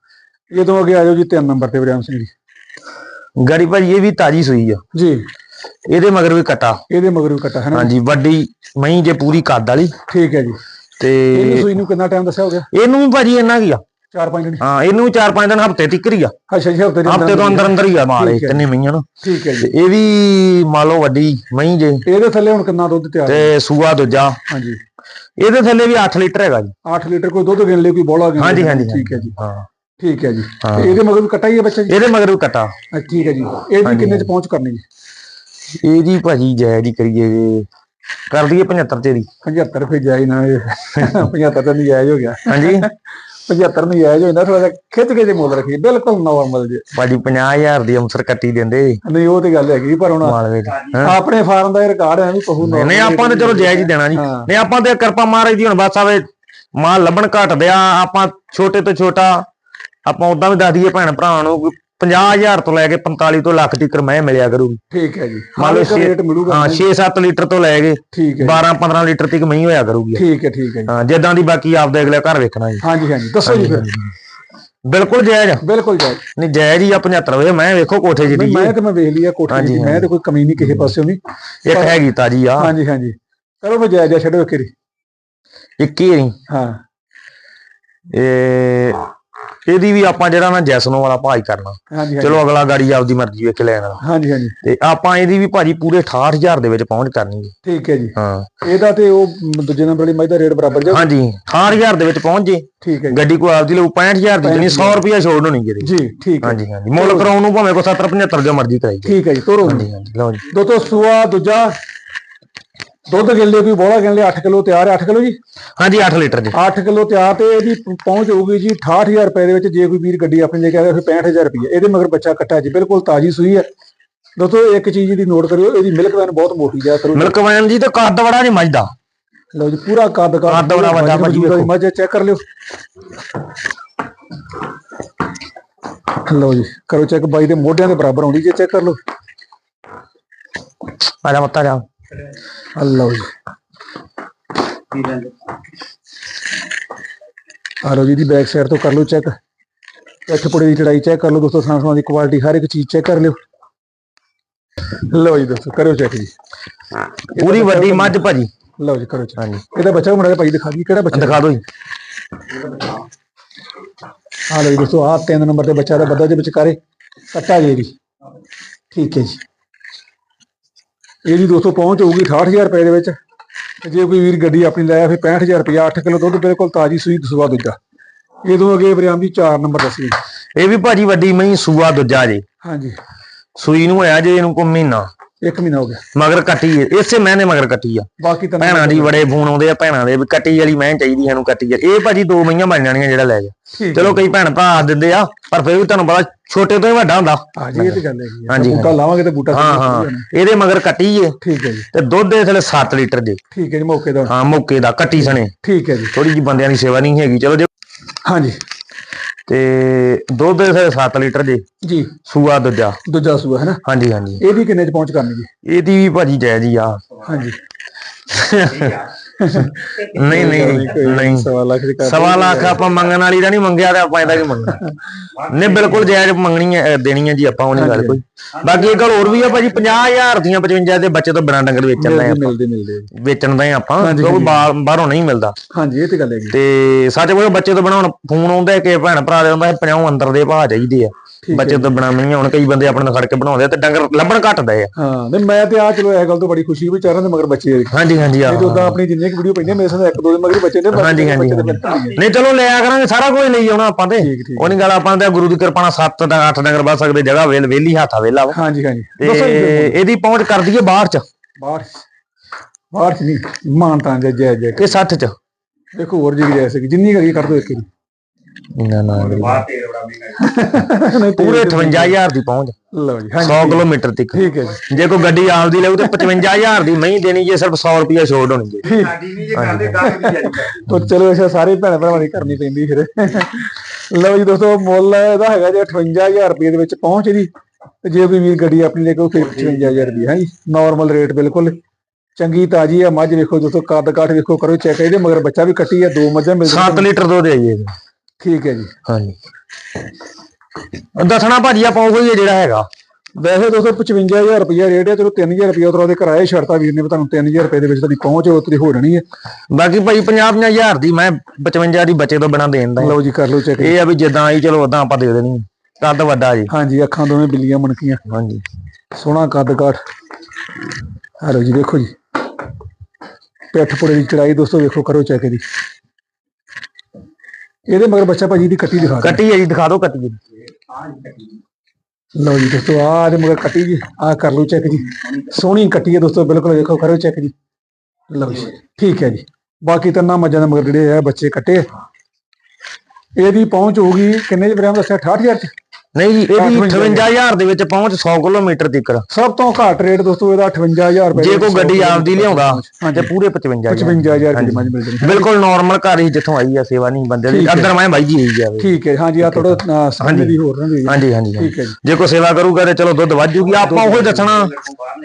ਇਹ ਤੋਂ ਅੱਗੇ ਆ ਜਾਓ ਜੀ ਤਿੰਨ ਨੰਬਰ ਤੇ ਵਿਰਿਆਮ ਸਿੰਘ ਜੀ ਗੜੀ ਭਾਜੀ ਇਹ ਵੀ ਤਾਜੀ ਸੂਈ ਆ ਜੀ ਇਹਦੇ ਮਗਰ ਵੀ ਕਟਾ। ਇਹਦੇ ਮਗਰ ਵੀ ਕੱਟਾ ਹੈ ਨਾ? ਹਾਂਜੀ ਵੱਡੀ ਮਹੀਂ ਜੇ ਪੂਰੀ ਕੱਦ ਵਾਲੀ। ਠੀਕ ਹੈ ਜੀ। ਤੇ ਇਹਨੂੰ ਸੂਈ ਨੂੰ ਕਿੰਨਾ ਟਾਈਮ ਦੱਸਿਆ ਹੋ ਗਿਆ? ਇਹਨੂੰ ਭਾਜੀ ਇੰਨਾ ਕੀ ਆ? 4-5 ਦਿਨ। ਹਾਂ ਇਹਨੂੰ ਵੀ 4-5 ਦਿਨ ਹਫ਼ਤੇ ਤੱਕ ਹੀ ਆ। ਅੱਛਾ ਜੀ ਹਫ਼ਤੇ ਦੇ ਹਫ਼ਤੇ ਤੋਂ ਅੰਦਰ ਅੰਦਰ ਹੀ ਆ ਮਾਲ ਇਹ। ਤਿੰਨੇ ਮਹੀਆਂ ਨਾ। ਠੀਕ ਹੈ ਜੀ। ਇਹ ਵੀ ਮੰਨ ਲਓ ਵੱਡੀ ਮਹੀਂ ਜੇ। ਇਹਦੇ ਥੱਲੇ ਹੁਣ ਕਿੰਨਾ ਦੁੱਧ ਤਿਆਰ ਤੇ ਸੂਆ ਦੂਜਾ। ਹਾਂਜੀ। ਇਹਦੇ ਥੱਲੇ ਵੀ 8 ਲੀਟਰ ਹੈਗਾ ਜੀ। 8 ਲੀਟਰ ਕੋਈ ਦੁੱਧ ਗਿਣ ਲਈ ਕੋਈ ਬੋਲਾ ਗਿਣ ਹਾਂਜੀ। ਹਾਂਜੀ ਠੀਕ ਹੈ ਜੀ। ਹਾਂ। ਠੀਕ ਹੈ ਜੀ। ਇਹਦੇ ਮਗਰ ਵੀ ਕੱਟਾ ਹੀ ਹੈ ਬੱਚਾ ਜੀ? ਇਹਦੇ ਮਗਰ ਵੀ ਕਟਾ। ਠੀਕ ਹੈ ਜੀ। ਇਹਦੀ ਕਿੰਨੇ ਚ ਪਹੁੰਚ ਕਰਨੀ ਜੀ? ਇਹਦੀ ਭਾਜੀ ਜਾਇਜ਼ ਹੀ ਕਰੀਏ ਕਰ ਦਈਏ 75 ਤੇ ਦੀ 75 ਰੁਪਏ ਜਾਈ ਨਾ ਇਹ 75 ਤਾਂ ਨਹੀਂ ਜਾਇਜ਼ ਹੋ ਗਿਆ। ਹਾਂਜੀ। 75 ਨਹੀਂ ਜਾਇਜ਼ ਹੋ ਜਾਂਦਾ ਥੋੜਾ ਜਿਹਾ ਖਿੱਚ ਕੇ ਜੇ ਮੁੱਲ ਰੱਖੀ ਬਿਲਕੁਲ ਨਾਰਮਲ ਜੇ। ਭਾਜੀ 50000 ਦੀ ਅੰਸਰ ਕੱਟੀ ਦਿੰਦੇ। ਨਹੀਂ ਉਹ ਤੇ ਗੱਲ ਹੈਗੀ ਪਰ ਹੁਣ? ਆਪਣੇ ਫਾਰਮ ਦਾ ਰਿਕਾਰਡ ਹੈ ਵੀ ਪਹੂ ਨਹੀਂ ਨਹੀਂ ਆਪਾਂ ਤੇ ਚਲੋ ਜਾਇਜ਼ ਹੀ ਦੇਣਾ ਜੀ। ਨਹੀਂ ਆਪਾਂ ਤੇ ਕਿਰਪਾ ਮਹਾਰਾਜ ਦੀ ਹੁਣ ਬਸ ਆਵੇ ਮਾਲ ਲੱਭਣ ਘਟਦੇ ਆ ਆਪਾਂ ਛੋਟੇ ਤੋਂ ਛੋਟਾ ਆਪਾਂ ਉਦਾਂ ਵੀ ਦੱਸ ਦਈਏ ਭੈਣ ਭਰਾਵਾਂ ਨੂੰ 50000 ਤੋਂ ਲੈ ਕੇ 45 ਤੋਂ ਲੱਖ ਤੱਕ ਮੈਂ ਮਿਲਿਆ ਕਰੂਗੀ ਠੀਕ ਹੈ ਜੀ। ਮੰਨ ਲਓ ਛੇ- ਰੇਟ ਮਿਲੂਗਾ ਹਾਂ 6-7 ਲੀਟਰ ਤੋਂ ਲੈ ਕੇ ਠੀਕ ਹੈ 12-15 ਲੀਟਰ ਤੱਕ ਮਹੀਂ ਹੋਇਆ ਕਰੂਗੀ। ਠੀਕ ਹੈ ਠੀਕ ਹੈ ਜੀ। ਹਾਂ ਜਿੱਦਾਂ ਦੀ ਬਾਕੀ ਆਪਦੇ ਅਗਲੇ ਘਰ ਵੇਖਣਾ ਜੀ। ਹਾਂਜੀ ਹਾਂਜੀ। ਦੱਸੋ ਜੀ ਫਿਰ। ਬਿਲਕੁਲ ਜਾਇਜ਼ ਆ। ਬਿਲਕੁਲ ਜਾਇਜ਼। ਨਹੀਂ ਜਾਇਜ਼ ਹੀ ਆ 75 ਵਜੇ। ਮੈਂ ਵੇਖੋ ਕੋਠੇ ਨਹੀਂ ਜਿਹੜੀ ਮੈਂ ਤੇ ਮੈਂ ਵੇਖ ਲਿਆ ਕੋਠੀ ਦੀ ਮੈਂ ਤੇ ਕੋਈ ਕਮੀ ਨਹੀਂ ਕਿਸੇ ਪਾਸਿਓਂ ਵੀ। ਇੱਕ ਹੈਗੀ ਤਾਜੀ ਆ। ਹਾਂਜੀ ਹਾਂਜੀ। ਚਲੋ ਫਿਰ ਜਾਇਜ਼ ਛੱਡੋ ਇੱਕ ਹੀ ਨਹੀਂ ਹਾਂ। ਇਹ ਇਹਦੀ ਵੀ ਆਪਾਂ ਜਿਹੜਾ ਨਾ ਜੈਸਨੋ ਵਾਲਾ ਭਾਈ ਕਰਨਾ। ਚਲੋ ਅਗਲਾ ਗਾੜੀ ਆਪਦੀ ਮਰਜ਼ੀ ਵੇਖ ਲੈਣ ਹਾਂਜੀ ਹਾਂਜੀ। ਤੇ ਆਪਾਂ ਇਹਦੀ ਵੀ ਭਾਜੀ ਪੂਰੇ 68000 ਦੇ ਵਿੱਚ ਪਹੁੰਚ ਕਰਨੀ ਜੀ ਠੀਕ ਹੈ ਜੀ। ਹਾਂ। ਇਹਦਾ ਤੇ ਉਹ ਦੂਜੇ ਨੰਬਰ ਵਾਲੀ ਮੱਝ ਦਾ ਰੇਟ ਬਰਾਬਰ ਜਾ ਹਾਂਜੀ 68000 ਦੇ ਵਿੱਚ ਪਹੁੰਚ ਜੇ। ਠੀਕ ਹੈ ਗੱਡੀ ਕੋ ਆਪਦੀ ਲਊ 65000 ਦੀ ਜਣੀ 100 ਰੁਪਿਆ ਛੋੜ ਹੋਣੀ ਜਿਹਦੇ ਜੀ ਠੀਕ ਹੈ। ਹਾਂਜੀ ਹਾਂਜੀ। ਮੁੱਲ ਕਰਾਉਣ ਨੂੰ ਭਾਵੇਂ ਕੋ 70 75 ਜੋ ਮਰਜ਼ੀ ਕਰਾਈ। ਠੀਕ ਹੈ ਜੀ ਤੋਰੋ। ਹਾਂਜੀ ਹਾਂਜੀ। ਲਓ ਜੀ। ਦੋ ਤੋਂ ਸੂਆ ਦੂਜਾ। ਦੁੱਧ ਗਿੱਲੇ ਕੋਈ ਬੋਲਾ ਗਿੱਲੇ 8 ਕਿਲੋ ਤਿਆਰ ਹੈ 8 ਕਿਲੋ ਜੀ? ਹਾਂਜੀ 8 ਲੀਟਰ ਜੀ। 8 ਕਿਲੋ ਤਿਆਰ ਤੇ ਇਹਦੀ ਪਹੁੰਚ ਹੋਊਗੀ ਜੀ 68000 ਰੁਪਏ ਦੇ ਵਿੱਚ ਜੇ ਕੋਈ ਵੀਰ ਗੱਡੀ ਆਪਣੀ ਲੈ ਕੇ ਆਵੇ ਫਿਰ 65000 ਰੁਪਏ ਇਹਦੇ ਮਗਰ ਬੱਚਾ ਕੱਟਾ ਜੀ ਬਿਲਕੁਲ ਤਾਜੀ ਸੂਈ ਹੈ। ਦੋਸਤੋ ਇੱਕ ਚੀਜ਼ ਦੀ ਨੋਟ ਕਰਿਓ ਇਹਦੀ ਮਿਲਕ ਵੈਨ ਬਹੁਤ ਮੋਟੀ ਜਾ ਕਰੋ ਮਿਲਕ ਵੈਨ ਜੀ ਤੇ ਕੱਦ ਬੜਾ ਜੀ ਮੱਝ ਦਾ ਲਓ ਜੀ ਪੂਰਾ ਕੱਦ ਕੱਦ ਬੜਾ ਵੱਡਾ ਭਾਜੀ ਵੇਖੋ। ਮੱਝ ਚੈੱਕ ਕਰ ਲਿਓ। ਲਓ ਜੀ ਕਰੋ ਚੈੱਕ ਬਾਈ ਦੇ ਮੋਢਿਆਂ ਦੇ ਬਰਾਬਰ ਆਉਂਦੀ ਜੇ ਚੈੱਕ ਕਰ ਲਓ। ਆ ਜਾ ਮੱਤਾ ਜਾ। ਲਓ ਜੀ ਆ ਲਓ ਜੀ ਦੀ ਬੈਕ ਸਾਈਡ ਤੋਂ ਕਰ ਲਓ ਚੈੱਕ ਇੱਥੇ ਪੁੜੇ ਦੀ ਚੜਾਈ ਚੈੱਕ ਕਰ ਲਓ ਦੋਸਤੋ ਸਾਂ ਸਾਂ ਦੀ ਕੁਆਲਿਟੀ ਹਰ ਇੱਕ ਚੀਜ਼ ਚੈੱਕ ਕਰ ਲਿਓ। ਲਓ ਜੀ ਦੋਸਤੋ ਕਰੋ ਚੈੱਕ ਜੀ। ਪੂਰੀ ਵੱਡੀ ਮੱਝ ਭਾਜੀ। ਲਓ ਜੀ ਕਰੋ ਚੈੱਕ ਹਾਂਜੀ। ਇਹਦਾ ਬੱਚਾ ਮੁੰਡਾ ਭਾਈ ਦਿਖਾ ਦੀ ਕਿਹੜਾ ਬੱਚਾ? ਦਿਖਾ ਦਿਓ ਜੀ। ਆ ਲਓ ਜੀ ਦੋਸਤੋ ਆ ਤਿੰਨ ਨੰਬਰ ਤੇ ਬੱਚਾ ਦਾ ਬੱਦਾ ਦੇ ਵਿਚਕਾਰੇ ਕੱਟਾ ਜੀ ਇਹਦੀ ਠੀਕ ਹੈ ਜੀ। ਇਹਦੀ ਦੋਸਤੋ ਪਹੁੰਚ ਹੋਊਗੀ 68000 ਰੁਪਏ ਦੇ ਵਿੱਚ। ਤੇ ਜੇ ਕੋਈ ਵੀਰ ਗੱਡੀ ਆਪਣੀ ਲਾਇਆ ਫਿਰ 65000 ਰੁਪਏ 8 ਕਿਲੋ ਦੁੱਧ ਬਿਲਕੁਲ ਤਾਜੀ ਸੂਈ ਦਸਵਾ ਦੂਜਾ। ਇਹਦੋਂ ਅੱਗੇ ਬਰਿਆਮ ਜੀ 4 ਨੰਬਰ ਦੱਸੀ ਇਹ ਵੀ ਭਾਜੀ ਵੱਡੀ ਮਹੀਂ ਸੂਆ ਦੂਜਾ ਜੇ। ਹਾਂਜੀ। ਸੂਈ ਨੂੰ ਹੋਇਆ ਜੇ ਇਹਨੂੰ ਕੋ ਮਹੀਨਾ। ਇੱਕ ਮਹੀਨਾ ਹੋ ਗਿਆ। ਮਗਰ ਕੱਟੀ ਇਸੇ ਮਹੀਨੇ ਮਗਰ ਕੱਟੀ ਆ। ਬਾਕੀ ਤਾਂ ਭੈਣਾਂ ਦੀ ਬੜੇ ਫੋਨ ਆਉਂਦੇ ਆ ਭੈਣਾਂ ਦੇ ਵੀ ਕੱਟੀ ਵਾਲੀ ਮੈਂ ਚਾਹੀਦੀ ਸਾਨੂੰ ਕੱਟੀ ਆ। ਇਹ ਭਾਜੀ ਦੋ ਮਹੀਆਂ ਬਣ ਜਾਣੀਆਂ ਜਿਹੜਾ ਲੈ ਜਾ। ਠੀਕ ਚਲੋ ਕਈ ਭੈਣ ਭਰਾ ਆਖ ਦਿੰਦੇ ਆ ਪਰ ਫਿਰ ਵੀ ਤੁਹਾਨੂੰ ਪਤਾ ਛੋਟੇ ਤੋਂ ਹੀ ਵੱਡਾ ਹੁੰਦਾ। ਹਾਂ ਜੀ ਇਹ ਤੇ ਗੱਲ ਹੈਗੀ ਹੈ ਹਾਂਜੀ, ਬੂਟਾ ਲਾਵਾਂਗੇ ਤੇ ਬੂਟਾ ਹਾਂ ਹਾਂ। ਇਹਦੇ ਮਗਰ ਕੱਟੀ ਏ। ਠੀਕ ਹੈ ਜੀ। ਤੇ ਦੁੱਧ ਦੇ ਥਲੇ 7 ਲੀਟਰ ਦੇ। ਠੀਕ ਹੈ ਜੀ ਮੌਕੇ ਦਾ। ਹਾਂ ਮੌਕੇ ਦਾ ਕੱਟੀ ਸਣੇ। ਠੀਕ ਹੈ ਜੀ। ਥੋੜੀ ਜੀ ਬੰਦਿਆਂ ਦੀ ਸੇਵਾ ਨਹੀਂ ਹੈਗੀ। ਚਲੋ ਜੇ ਹਾਂਜੀ। ਤੇ ਦੁੱਧ ਦੇ ਥਲੇ 7 ਲੀਟਰ ਦੇ ਜੀ। ਸੂਆ ਦੂਜਾ। ਦੂਜਾ ਸੂਆ ਹੈ ਨਾ? ਹਾਂਜੀ ਹਾਂਜੀ। ਇਹਦੀ ਕਿੰਨੇ ਚ ਪਹੁੰਚ ਕਰਨੀ ਜੀ? ਇਹਦੀ ਵੀ ਭਾਜੀ ਜਾਇਜ਼ ਹੀ ਆ। ਹਾਂਜੀ। ਨਹੀਂ ਨਹੀਂ ਨਹੀਂ। ਸਵਾ ਲੱਖ ਦੀ ਕਰ ਸਵਾ ਲੱਖ ਆਪਾਂ ਮੰਗਣ ਵਾਲੀ ਦਾ ਨਹੀਂ ਮੰਗਿਆ ਤੇ ਆਪਾਂ ਇਹਦਾ ਕੀ ਮੰਗਣਾ? ਨਹੀਂ ਬਿਲਕੁਲ ਜਾਇਜ਼ ਮੰਗਣੀ ਹੈ ਦੇਣੀ ਹੈ ਜੀ ਆਪਾਂ ਉਹਨੇ ਗੱਲ ਕੋਈ। ਬਾਕੀ ਇੱਕ ਗੱਲ ਹੋਰ ਵੀ ਆ ਭਾਜੀ 50000 ਦੀਆਂ 55 ਦੇ ਬੱਚੇ ਤੋਂ ਬਿਨਾਂ ਡੰਗਰ ਵੇਚਣ ਦਾ ਮਿਲਦੇ ਮਿਲਦੇ ਮਿਲਦੇ। ਵੇਚਣ ਦਾ ਹੀ ਆਪਾਂ ਕਿਉਂਕਿ ਬਾਹਰ- ਨਹੀਂ ਮਿਲਦਾ। ਹਾਂਜੀ ਇਹ ਤੇ ਗੱਲ ਹੈਗੀ। ਤੇ ਸੱਚ ਕੋਈ ਬੱਚੇ ਤੋਂ ਬਿਨਾਂ ਹੁਣ ਫੋਨ ਆਉਂਦਾ ਕਿ ਭੈਣ ਭਰਾ ਦੇ ਹੁੰਦਾ 50 ਅੰਦਰ ਦੇ ਭਾਅ ਚਾਹੀਦੇ ਆ। ਬੱਚੇ ਤੋਂ ਨਹੀਂ ਹੁਣ ਕਈ ਬੰਦੇ ਆਪਣੇ ਨਾਲ ਖੜ ਕੇ ਬਣਾਉਂਦੇ ਆ ਤੇ ਡੰਗਰ ਲੱਭਣ ਘਟਦੇ ਆ। ਹਾਂ ਨਹੀਂ ਮੈਂ ਤੇ ਆ ਚਲੋ ਇਹ ਗੱਲ ਤੋਂ ਬੜੀ ਖੁਸ਼ੀ ਵੀ ਚਾਰਾਂ ਦੇ ਮਗਰ ਬੱਚੇ ਆ। ਹਾਂਜੀ ਹਾਂਜੀ ਆ ਉਦਾਂ ਆਪਣੀ ਜਿੰਨੀਆਂ ਕਿ ਵੀਡੀਓ ਪੈਂਦੀਆਂ ਮੇਰੇ ਸਾਹ ਇੱਕ ਦੋ ਦੇ ਮਗਰ ਬੱਚੇ ਨੇ ਹਾਂਜੀ, ਦੇ ਹਾਂਜੀ, ਦੇ ਨਹੀਂ ਚਲੋ ਲਿਆ ਕਰਾਂਗੇ ਸਾਰਾ ਕੁਝ ਲਈ ਆਉਣਾ ਆਪਾਂ ਤੇ। ਉਹ ਨਹੀਂ ਗੱਲ ਆਪਾਂ ਤੇ ਗੁਰੂ ਦੀ ਕਿਰਪਾ ਨਾਲ 7 ਦਾ 8 ਡੰਗਰ ਬਸ ਸਕਦੇ ਜਗ੍ਹਾ ਵੇਲ ਵੇਲੀ ਹੱਥਾ ਵੇਲਾ ਵਾ। ਹਾਂਜੀ ਹਾਂਜੀ। ਜੀ। ਇਹਦੀ ਪਹੁੰਚ ਕਰ ਦਈਏ ਬਾਹਰ ਚ। ਬਾਹਰ ਬਾਹਰ ਚ ਨਹੀਂ ਮਾਨ ਤਾਂ ਜੈ ਜੈ। ਜੈ ਇਹ 60 ਚ। ਦੇਖੋ ਹੋਰ ਜੀ ਕਿ ਜਿੰਨੀ ਕਰੀ ਕਰ ਦੋ ਇੱਕ ਨਾ ਨਾ। ਨਹੀਂ ਪੂਰੇ 58000 ਦੀ ਪਹੁੰਚ। ਲਓ ਜੀ 100 ਹਾਂਜੀ। ਕਿਲੋਮੀਟਰ ਤੱਕ। ਠੀਕ ਹੈ ਜੀ। ਜੇ ਕੋਈ ਗੱਡੀ ਆਪਦੀ ਲਊ ਤੇ 55000 ਦੀ ਮਹੀਂ ਦੇਣੀ ਜੇ ਸਿਰਫ 100 ਰੁਪਿਆ ਛੋੜ ਹੋਣੀ ਜੇ। ਸਾਡੀ ਵੀ ਜੇ ਕਰਦੇ ਵੀ ਜਾਰੀ ਤਾਂ ਚਲੋ ਅੱਛਾ ਸਾਰੇ ਭੈਣ ਭਰਾਵਾਂ ਦੀ ਕਰਨੀ ਪੈਂਦੀ ਫਿਰ। ਲਓ ਜੀ ਦੋਸਤੋ ਮੁੱਲ ਇਹਦਾ ਹੈਗਾ ਜੀ 58000 ਰੁਪਏ ਦੇ ਵਿੱਚ ਪਹੁੰਚ ਇਹਦੀ ਤੇ ਜੇ ਕੋਈ ਵੀਰ ਗੱਡੀ ਆਪਣੀ ਲੈ ਕੇ ਉਹ ਫਿਰ 55000 ਰੁਪਏ ਹੈ ਜੀ ਨਾਰਮਲ ਰੇਟ ਬਿਲਕੁਲ। ਚੰਗੀ ਤਾਜੀ ਆ ਮੱਝ ਵੇਖੋ ਦੋਸਤੋ ਕੱਦ ਕਾਠ ਵੇਖੋ ਕਰੋ ਚੈੱਕ ਇਹਦੇ ਮਗਰ ਬੱਚਾ ਵੀ ਕੱਟੀ ਆ ਦੋ ਮੱਝਾਂ ਮਿਲ 7 ਲੀਟਰ ਦੁੱਧ ਹੈ ਜੀ ਇਹਦੇ। ਠੀਕ ਹੈ ਜੀ। ਹਾਂਜੀ। ਦੱਸਣਾ ਭਾਜੀ ਆਪਾਂ ਉਹ ਹੀ ਹੈ ਜਿਹੜਾ ਹੈਗਾ। ਵੈਸੇ ਦੋਸਤੋ 55000 ਰੁਪਏ ਰੇਟ ਹੈ ਚਲੋ 3000 ਰੁਪਏ ਉਤਰਾ ਦੇ ਕਰਾਏ ਛੜਤਾ ਵੀਰ ਨੇ ਵੀ ਤੁਹਾਨੂੰ 3000 ਰੁਪਏ ਦੇ ਵਿੱਚ ਤੁਹਾਡੀ ਪਹੁੰਚ ਉਤਰੀ ਹੋ ਜਾਣੀ ਹੈ। ਬਾਕੀ ਭਾਈ 50 ਹਜ਼ਾਰ ਦੀ ਮੈਂ 55 ਦੀ ਬੱਚੇ ਤੋਂ ਬਿਨਾ ਦੇਣ ਦਾ ਲਓ ਜੀ ਕਰ ਲਓ ਚੈੱਕ ਇਹ ਆ ਵੀ ਜਿੱਦਾਂ ਆਈ ਚਲੋ ਉਦਾਂ ਆਪਾਂ ਦੇ ਦੇਣੀ ਕੱਦ ਵੱਡਾ ਜੀ। ਹਾਂਜੀ ਅੱਖਾਂ ਦੋਵੇਂ ਬਿੱਲੀਆਂ ਮਣਕੀਆਂ। ਹਾਂਜੀ। ਸੋਹਣਾ ਕੱਦ ਕਾਠ। ਆ ਲਓ ਜੀ ਦੇਖੋ ਜੀ। ਪਿੱਠ ਪੁੜੇ ਦੀ ਚੜਾਈ ਦੋਸਤੋ ਵੇਖੋ ਕਰੋ ਚੈੱਕ ਇਹਦੀ ਇਹਦੇ ਮਗਰ ਬੱਚਾ ਭਾਜੀ ਦੀ ਕੱਟੀ ਦਿਖਾ ਦਿਓ। ਕੱਟੀ ਹੈ ਜੀ ਦਿਖਾ ਦਿਓ ਕੱਟੀ ਲਓ ਜੀ ਦੋਸਤੋ ਆ ਇਹਦੇ ਮਗਰ ਕੱਟੀ ਜੀ ਆ ਕਰ ਲਓ ਚੈੱਕ ਜੀ। ਸੋਹਣੀ ਕੱਟੀ ਹੈ ਦੋਸਤੋ ਬਿਲਕੁਲ ਵੇਖੋ ਕਰੋ ਚੈੱਕ ਜੀ। ਲਓ ਜੀ ਠੀਕ ਹੈ ਜੀ। ਬਾਕੀ ਤਾਂ ਨਾ ਮੱਝਾਂ ਦੇ ਮਗਰ ਜਿਹੜੇ ਆ ਬੱਚੇ ਕੱਟੇ। ਇਹਦੀ ਪਹੁੰਚ ਹੋਊਗੀ ਕਿੰਨੇ ਚ ਬਰਾਮ ਦੱਸਿਆ? 68000 ਚ? ਨਹੀਂ ਜੀ ਇਹਦੀ 58,000 58000 ਦੇ ਵਿੱਚ ਪਹੁੰਚ 100 ਕਿਲੋਮੀਟਰ ਤੱਕ ਸਭ ਤੋਂ ਘੱਟ ਰੇਟ ਦੋਸਤੋ ਇਹਦਾ 58000 ਰੁਪਏ ਜੇ ਕੋਈ ਗੱਡੀ ਆਪਦੀ ਲਿਆਉਂਦਾ ਤੇ ਪੂਰੇ 55000 55000 ਰੁਪਏ ਦੀ ਮਿਲ ਜਾਣੀ ਬਿਲਕੁਲ ਨਾਰਮਲ ਘਰ ਹੀ ਜਿੱਥੋਂ ਆਈ ਆ ਸੇਵਾ ਨਹੀਂ ਬੰਦੇ ਦੀ। ਹੈ। ਅੰਦਰ ਮੈਂ ਬਾਈ ਜੀ ਹੋਈ ਜਾਵੇ ਠੀਕ ਹੈ ਹਾਂਜੀ ਆ ਥੋੜਾ ਸਮਝ ਦੀ ਹੋਰ ਨਾ ਹਾਂਜੀ ਹਾਂਜੀ। ਠੀਕ ਹੈ ਜੀ। ਜੇ ਕੋਈ ਸੇਵਾ ਕਰੂਗਾ ਤੇ ਚਲੋ ਦੁੱਧ ਵੱਧ ਜੂਗੀ। ਆਪਾਂ ਉਹੀ ਦੱਸਣਾ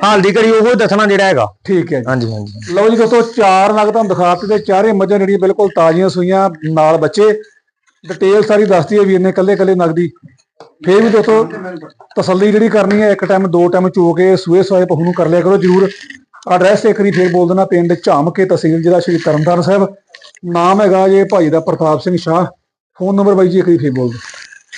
ਹਾਲ ਦੀ ਘੜੀ ਉਹੀ ਦੱਸਣਾ ਜਿਹੜਾ ਹੈਗਾ। ਠੀਕ ਹੈ ਜੀ। ਹਾਂਜੀ ਹਾਂਜੀ। ਲਓ ਜੀ ਦੋਸਤੋ ਚਾਰ ਨਗ ਤੁਹਾਨੂੰ ਦਿਖਾਤੇ ਤੇ ਚਾਰੇ ਮੱਝਾਂ ਜਿਹੜੀਆਂ ਬਿਲਕੁਲ ਤਾਜ਼ੀਆਂ ਸੂਈਆਂ ਨਾਲ ਬੱਚੇ। ਡਿਟੇਲ ਸਾਰੀ ਦੱਸਦੀ ਹੈ ਵੀਰ ਨੇ ਕੱਲੇ ਕੱਲੇ ਨਗ ਦੀ ਫੇਰ ਵੀ ਦੋਸਤੋ ਤਸੱਲੀ ਜਿਹੜੀ ਕਰਨੀ ਹੈ ਇੱਕ ਟਾਈਮ ਦੋ ਟਾਈਮ ਚੋ ਕੇ ਸੂਏ ਸਵਾਏ ਪਹੂ ਨੂੰ ਕਰ ਲਿਆ ਕਰੋ ਜਰੂਰ। ਐਡਰੈਸ ਇੱਕ ਵਾਰੀ ਫੇਰ ਬੋਲ ਦੇਣਾ ਪਿੰਡ ਝਾਮਕੇ ਤਹਿਸੀਲ ਜ਼ਿਲ੍ਹਾ ਸ਼੍ਰੀ ਤਰਨਤਾਰਨ ਸਾਹਿਬ। ਨਾਮ ਹੈਗਾ ਜੇ ਭਾਈ ਦਾ ਪ੍ਰਤਾਪ ਸਿੰਘ ਸ਼ਾਹ। ਫੋਨ ਨੰਬਰ ਬਾਈ ਜੀ ਇੱਕ ਵਾਰੀ ਫੇਰ ਬੋਲ ਦਿਓ।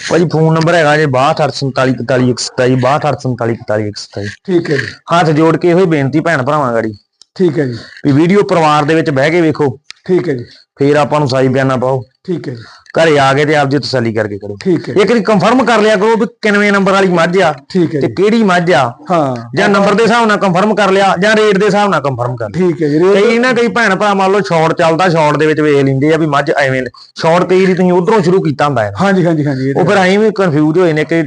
ਭਾਜੀ ਫੋਨ ਨੰਬਰ ਹੈਗਾ ਜੇ 6247414127 6247414127 ਠੀਕ ਹੈ ਜੀ। ਹੱਥ ਜੋੜ ਕੇ ਇਹੋ ਹੀ ਬੇਨਤੀ ਭੈਣ ਭਰਾਵਾਂ ਗਾੜੀ। ਠੀਕ ਹੈ ਜੀ। ਵੀ ਵੀਡੀਓ ਪਰਿਵਾਰ ਦੇ ਵਿੱਚ ਬਹਿ ਕੇ ਵੇਖੋ। ਠੀਕ ਹੈ ਜੀ। ਫੇਰ ਆਪਾਂ ਨੂੰ ਸਾਈ ਬਿਆਨਾ ਪਾਓ। ਠੀਕ ਹੈ ਜੀ। ਘਰੇ ਆ ਕੇ ਤੇ ਆਪਦੀ ਤਸੱਲੀ ਕਰਕੇ ਕਰੋ। ਠੀਕ ਹੈ। ਇੱਕ ਵਾਰੀ ਕੰਫਰਮ ਕਰ ਲਿਆ ਕਰੋ ਵੀ ਕਿੰਨਵੇਂ ਨੰਬਰ ਵਾਲੀ ਮੱਝ ਆ ਠੀਕ ਹੈ ਤੇ ਜੀ। ਕਿਹੜੀ ਮੱਝ ਆ। ਹਾਂ। ਜਾਂ ਨੰਬਰ ਦੇ ਹਿਸਾਬ ਨਾਲ ਕੰਫਰਮ ਕਰ ਲਿਆ ਜਾਂ ਰੇਟ ਦੇ ਹਿਸਾਬ ਨਾਲ ਕੰਫਰਮ ਕਰ ਠੀਕ ਹੈ ਜੀ ਕਈ ਨਾ ਕਈ ਭੈਣ ਭਰਾ ਮੰਨ ਲਓ ਸ਼ਾਰਟ ਚੱਲਦਾ ਸ਼ਾਰਟ ਦੇ ਵਿੱਚ ਵੇਖ ਲੈਂਦੇ ਆ ਵੀ ਮੱਝ ਐਵੇਂ ਸ਼ਾਰਟ ਕਈ ਵਾਰੀ ਤੁਸੀਂ ਉਧਰੋਂ ਸ਼ੁਰੂ ਕੀਤਾ ਹੁੰਦਾ ਹੈ। ਹਾਂਜੀ ਹਾਂਜੀ ਹਾਂਜੀ ਉਹ ਫਿਰ ਐਵੇਂ ਕਨਫਿਊਜ਼ ਹੋਏ ਨੇ ਕਿ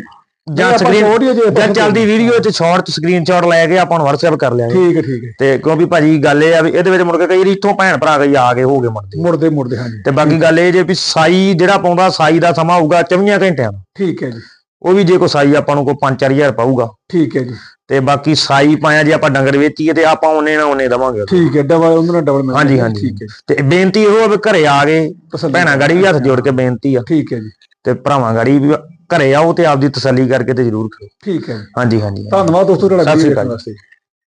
ਜਾਂ ਸਕਰੀਨ ਜੇ ਚੱਲਦੀ ਵੀਡੀਓ 'ਚ ਸ਼ਾਰਟ ਸਕਰੀਨਸ਼ਾਟ ਲੈ ਕੇ ਆਪਾਂ ਨੂੰ WhatsApp ਕਰ ਲਿਆ ਠੀਕ ਹੈ ਠੀਕ ਹੈ। ਤੇ ਕਿਉਂਕਿ ਭਾਜੀ ਗੱਲ ਇਹ ਆ ਵੀ ਇਹਦੇ ਵਿੱਚ ਮੁੜ ਕੇ ਕਈ ਵਾਰੀ ਇੱਥੋਂ ਭੈਣ ਭਰਾ ਕਈ ਆ ਕੇ ਹੋ ਗਏ ਮੁੜਦੇ। ਮੁੜਦੇ ਮੁੜਦੇ ਹਾਂਜੀ। ਤੇ ਬਾਕੀ ਗੱਲ ਇਹ ਜੇ ਵੀ ਸਾਈ ਜਿਹੜਾ ਪਾਉਂਦਾ ਸਾਈ ਦਾ ਸਮਾਂ ਹੋਊਗਾ 24 ਘੰਟਿਆਂ ਦਾ। ਠੀਕ ਹੈ ਜੀ। ਉਹ ਵੀ ਜੇ ਕੋਈ ਸਾਈ ਆਪਾਂ ਨੂੰ ਕੋਈ 5-4000 ਪਾਊਗਾ। ਠੀਕ ਹੈ ਜੀ। ਤੇ ਬਾਕੀ ਸਾਈ ਪਾਇਆ ਜੇ ਆਪਾਂ ਡੰਗਰ ਵੇਚੀਏ ਤੇ ਆਪਾਂ ਉਹਨੇ ਨਾ ਉਹਨੇ ਦਵਾਂਗੇ। ਠੀਕ ਹੈ ਡਬਲ ਉਹਨਾਂ ਨਾਲ ਡਬਲ ਮਿਲ ਹਾਂਜੀ। ਹਾਂਜੀ। ਠੀਕ ਹੈ ਤੇ ਬੇਨਤੀ ਇਹੋ ਆ ਵੀ ਘਰੇ ਆ ਗਏ ਭੈਣਾਂ ਗਾੜੀ ਵੀ ਹੱਥ ਜੋੜ ਕੇ ਬੇਨਤੀ ਆ। ਠੀਕ ਹੈ ਜੀ। ਤੇ ਭਰਾਵਾਂ ਗਾੜੀ ਵੀ ਘਰੇ ਆਓ ਤੇ ਆਪਦੀ ਤਸੱਲੀ ਕਰਕੇ ਤੇ ਜ਼ਰੂਰ ਕਰੋ ਠੀਕ ਹੈ ਹਾਂਜੀ ਹਾਂਜੀ। ਧੰਨਵਾਦ ਦੋਸਤੋ ਤੁਹਾਡਾ ਸਤਿ ਸ਼੍ਰੀ ਅਕਾਲ